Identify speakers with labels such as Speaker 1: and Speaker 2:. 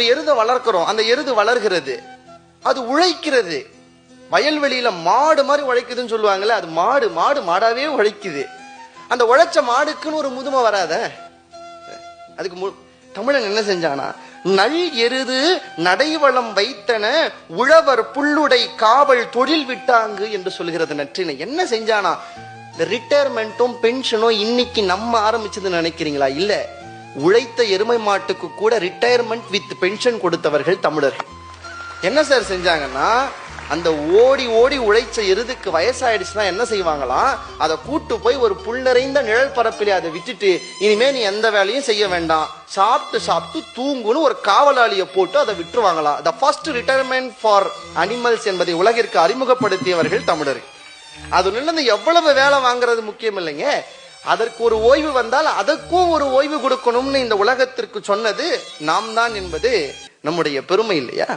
Speaker 1: ஒரு எருதை வளர்க்கிறோம் அந்த எருது வளர்கிறது. அது உழைக்கிறது. வயல்வெளியில மாடு மாதிரி உழைக்குதுன்னு சொல்லுவாங்கல்ல அது மாடு மாடு மாடாவே உழைக்குது. அந்த உழைச்ச மாடுக்குன்னு ஒரு முதுமை வராத. அதுக்கு மு- தமிழன் என்ன செஞ்சானா நல் எருது நடைவளம் வைத்தன உழவர் புல்லுடை காவல் தொழில் விட்டாங்கு என்று சொல்கிறது நற்றினை. என்ன செஞ்சானா இந்த ரிட்டையர்மெண்ட்டும் பென்ஷனும் இன்னைக்கு நம்ம ஆரம்பிச்சதுன்னு நினைக்கிறீங்களா? இல்லை. உழைத்த எருமை மாட்டுக்கு கூட ரிட்டையர்மெண்ட் வித் பென்ஷன் கொடுத்தவர்கள் தமிழர்கள் என்ன சார் செஞ்சாங்கன்னா அந்த ஓடி ஓடி உழைச்ச எருதுக்கு வயசாயிடுச்சுன்னா என்ன செய்வாங்களாம் அதை கூட்டு போய் ஒரு புல் நிறைந்த நிழல் பரப்பிலே அதை விட்டுட்டு இனிமே நீ எந்த வேலையும் செய்ய வேண்டாம். சாப்பிட்டு சாப்பிட்டு தூங்குன்னு ஒரு காவலாளியை போட்டு அதை விட்டுருவாங்களாம் the first retirement for animals என்பதை உலகிற்கு அறிமுகப்படுத்தியவர்கள் தமிழர். அது நின்று எவ்வளவு வேலை வாங்குறது முக்கியம் இல்லைங்க? அதற்கு ஒரு ஓய்வு வந்தால் அதற்கும் ஒரு ஓய்வு கொடுக்கணும்னு இந்த உலகத்திற்கு சொன்னது நாம் தான் என்பது நம்முடைய பெருமை இல்லையா?